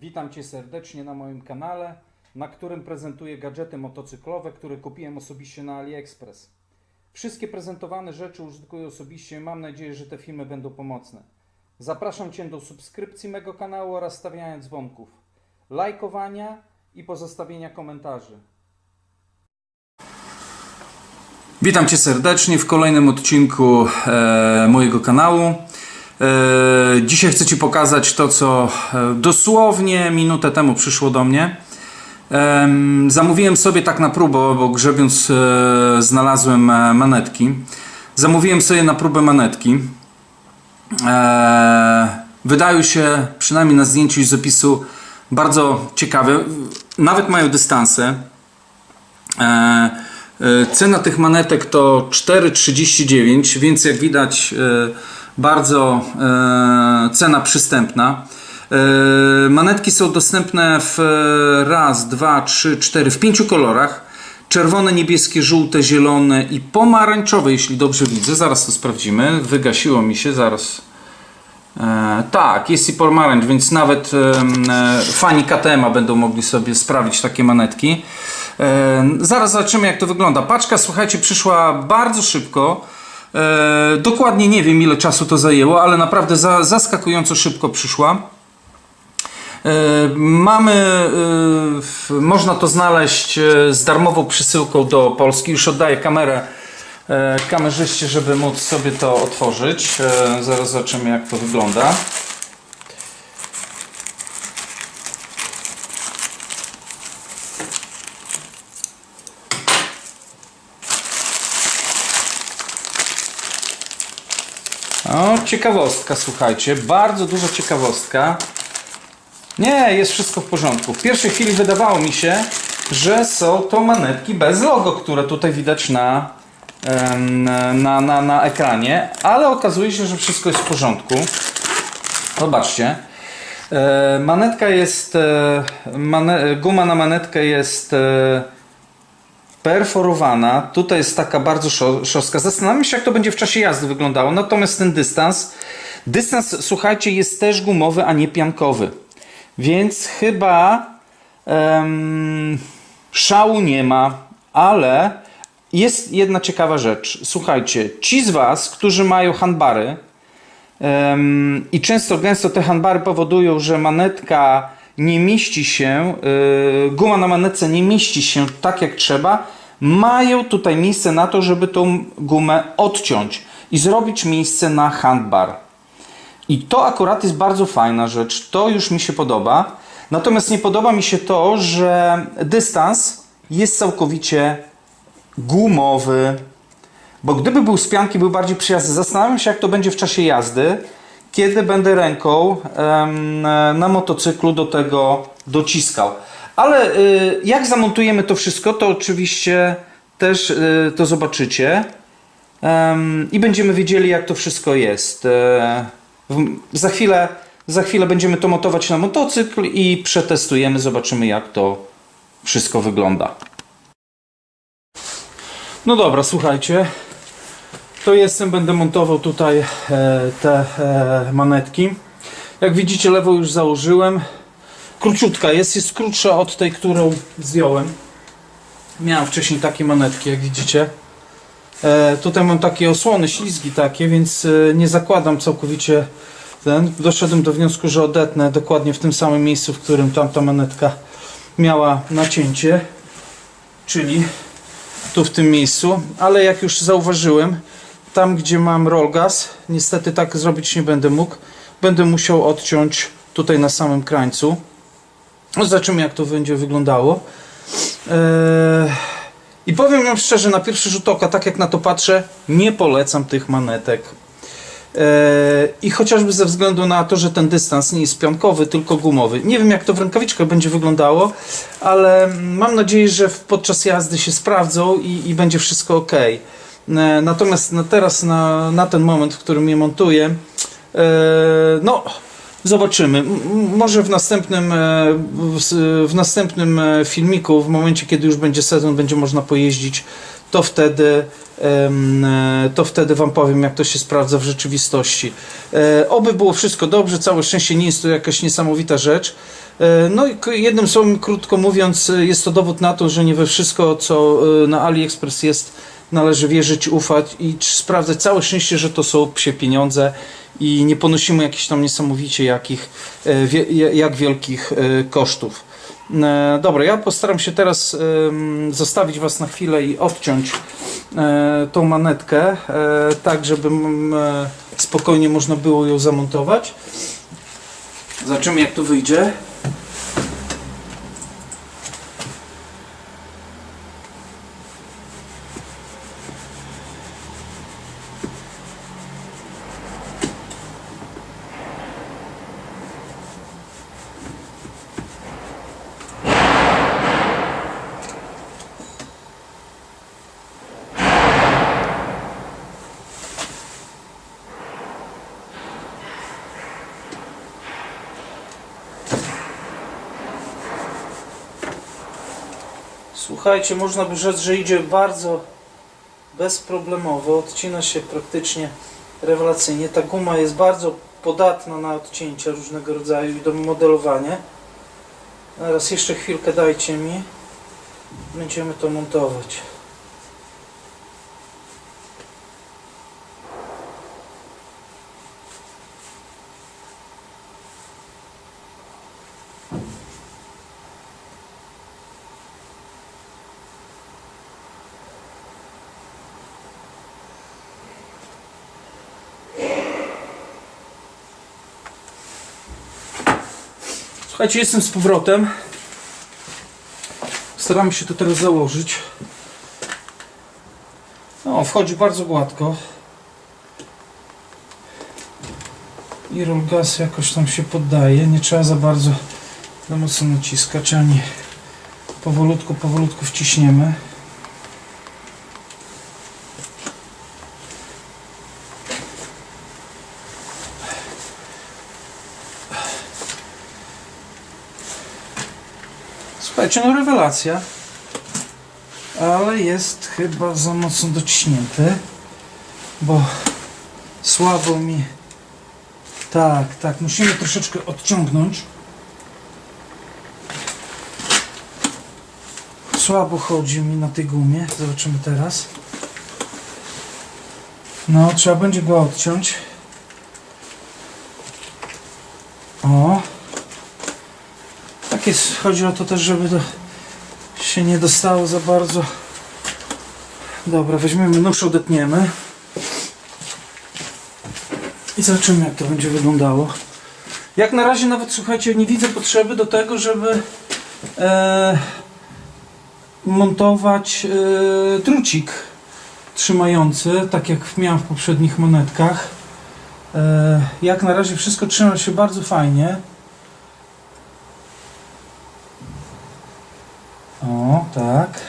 Witam Cię serdecznie na moim kanale, na którym prezentuję gadżety motocyklowe, które kupiłem osobiście na AliExpress. Wszystkie prezentowane rzeczy użytkuję osobiście. Mam nadzieję, że te filmy będą pomocne. Zapraszam Cię do subskrypcji mego kanału oraz stawiania dzwonków, lajkowania i pozostawienia komentarzy. Witam Cię serdecznie w kolejnym odcinku e, mojego kanału. E, dzisiaj chcę Ci pokazać to, co e, dosłownie minutę temu przyszło do mnie. Em, zamówiłem sobie tak na próbę, bo grzebiąc e, znalazłem manetki. Zamówiłem sobie na próbę manetki. Wydają się, przynajmniej na zdjęciu i z opisu, bardzo ciekawe. Nawet mają dystanse. Cena tych manetek to 4,39, więc jak widać bardzo e, cena przystępna. E, Manetki są dostępne w e, raz, dwa, trzy, cztery, w pięciu kolorach. Czerwone, niebieskie, żółte, zielone i pomarańczowe, jeśli dobrze widzę. Zaraz to sprawdzimy. Wygasiło mi się, zaraz. E, tak, jest i pomarańcz, więc nawet e, fani KTM-a będą mogli sobie sprawić takie manetki. E, zaraz zobaczymy, jak to wygląda. Paczka, słuchajcie, przyszła bardzo szybko. E, dokładnie nie wiem, ile czasu to zajęło, ale naprawdę za, zaskakująco szybko przyszła. E, Mamy, e, można to znaleźć z darmową przesyłką do Polski. Już oddaję kamerę kamerzyście, żeby móc sobie to otworzyć. Zaraz zobaczymy, jak to wygląda. O, ciekawostka, słuchajcie, bardzo duża ciekawostka. Nie, jest wszystko w porządku. W pierwszej chwili wydawało mi się, że są to manetki bez logo, które tutaj widać na, na, na, na ekranie, ale okazuje się, że wszystko jest w porządku. Zobaczcie. E, manetka jest, e, guma na manetkę jest e, perforowana. Tutaj jest taka bardzo szo- szorstka. Zastanawiam się, jak to będzie w czasie jazdy wyglądało. Natomiast ten dystans, dystans, słuchajcie, jest też gumowy, a nie piankowy. Więc chyba em, szału nie ma, ale jest jedna ciekawa rzecz. Słuchajcie, ci z Was, którzy mają handbary em, i często gęsto te handbary powodują, że manetka nie mieści się, y, guma na manetce nie mieści się tak jak trzeba, mają tutaj miejsce na to, żeby tą gumę odciąć i zrobić miejsce na handbar. I to akurat jest bardzo fajna rzecz. To już mi się podoba. Natomiast nie podoba mi się to, że dystans jest całkowicie gumowy. Bo gdyby był z pianki, był bardziej przyjazny. Zastanawiam się, jak to będzie w czasie jazdy, kiedy będę ręką em, na motocyklu do tego dociskał. Ale y, jak zamontujemy to wszystko, to oczywiście też y, to zobaczycie. I będziemy wiedzieli, jak to wszystko jest. E, za, chwilę, za chwilę będziemy to montować na motocykl i przetestujemy, zobaczymy, jak to wszystko wygląda. No dobra, słuchajcie. To jestem, będę montował tutaj e, te e, manetki. Jak widzicie, lewą już założyłem. Króciutka jest, jest krótsza od tej, którą zdjąłem. Miałem wcześniej takie manetki, jak widzicie. E, tutaj mam takie osłony, ślizgi takie, więc e, nie zakładam całkowicie ten. Doszedłem do wniosku, że odetnę dokładnie w tym samym miejscu, w którym tamta manetka miała nacięcie, czyli tu w tym miejscu, ale jak już zauważyłem, tam gdzie mam rollgas, niestety tak zrobić nie będę mógł. Będę musiał odciąć tutaj na samym krańcu. No, zobaczymy jak to będzie wyglądało. Eee, I powiem wam szczerze, na pierwszy rzut oka, tak jak na to patrzę, nie polecam tych manetek. Eee, I chociażby ze względu na to, że ten dystans nie jest pionkowy, tylko gumowy. Nie wiem, jak to w rękawiczkach będzie wyglądało, ale mam nadzieję, że podczas jazdy się sprawdzą i, i będzie wszystko ok. Natomiast na teraz, na, na ten moment, w którym je montuję, no, zobaczymy. Może w następnym, e, w, następnym e, filmiku, w momencie, kiedy już będzie sezon, będzie można pojeździć, to wtedy, e, to wtedy Wam powiem, jak to się sprawdza w rzeczywistości. Oby było wszystko dobrze, całe szczęście nie jest to jakaś niesamowita rzecz. No i jednym słowem, krótko mówiąc, jest to dowód na to, że nie we wszystko, co na AliExpress jest, należy wierzyć, ufać i sprawdzać. Całe szczęście, że to są psie pieniądze i nie ponosimy jakichś tam niesamowicie jakich, e, jak wielkich e, kosztów. E, Dobra, ja postaram się teraz zostawić Was na chwilę i odciąć tą manetkę, tak żeby spokojnie można było ją zamontować. Zobaczymy jak to wyjdzie. Słuchajcie, można by rzec, że idzie bardzo bezproblemowo. Odcina się praktycznie rewelacyjnie. Ta guma jest bardzo podatna na odcięcia różnego rodzaju i do modelowania. Teraz jeszcze chwilkę dajcie mi. Będziemy to montować. Słuchajcie, jestem z powrotem. Staramy się to teraz założyć. O, wchodzi bardzo gładko. I roll gas jakoś tam się poddaje. Nie trzeba za bardzo za mocno naciskać, ani powolutku, powolutku wciśniemy. Słuchajcie, no rewelacja. Ale jest chyba za mocno dociśnięty. Bo słabo mi... Tak, tak, musimy troszeczkę odciągnąć. Słabo chodzi mi na tej gumie. Zobaczymy teraz. No, trzeba będzie go odciąć. O. Jest, chodzi o to też, żeby to się nie dostało za bardzo. Dobra, weźmiemy nóż, odetniemy. I zobaczymy, jak to będzie wyglądało. Jak na razie nawet, słuchajcie, nie widzę potrzeby do tego, żeby e, montować e, trzymający, tak jak miałem w poprzednich monetkach. E, jak na razie wszystko trzyma się bardzo fajnie. O, tak.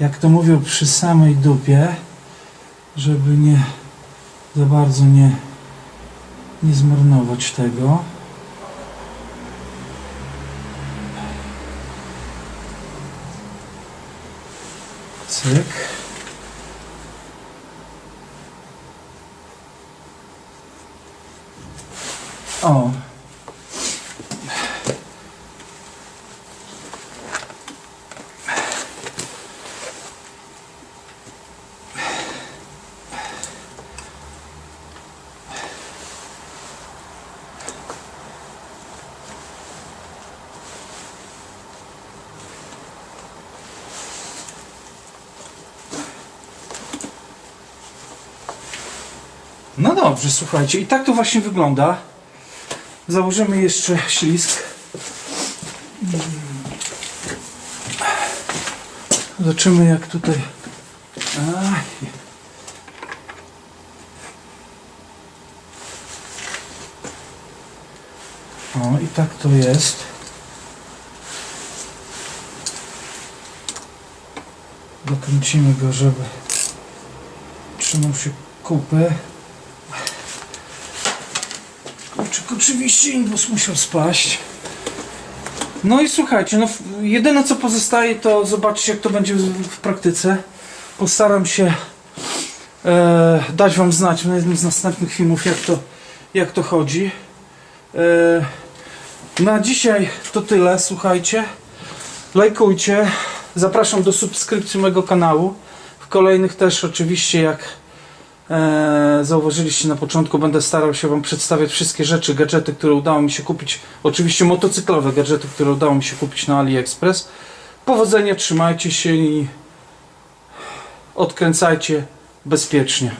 Jak to mówią przy samej dupie, żeby nie za bardzo nie, nie zmarnować tego. Cyk. O, No dobrze, słuchajcie, i tak to właśnie wygląda. Założymy jeszcze ślisk. Zobaczymy jak tutaj. Aj. O, i tak to jest. Dokręcimy go, żeby trzymał się kupy. Kluczyk oczywiście inbus musiał spaść. No i słuchajcie, no w- jedyne co pozostaje to zobaczyć jak to będzie w, w praktyce. Postaram się e, dać wam znać na jednym z następnych filmów jak to, jak to chodzi. E, na dzisiaj to tyle, słuchajcie. Lajkujcie. Zapraszam do subskrypcji mojego kanału. W kolejnych też oczywiście jak zauważyliście na początku będę starał się Wam przedstawiać wszystkie rzeczy, gadżety, które udało mi się kupić. Oczywiście motocyklowe gadżety, które udało mi się kupić na AliExpress. Powodzenia, trzymajcie się i odkręcajcie bezpiecznie.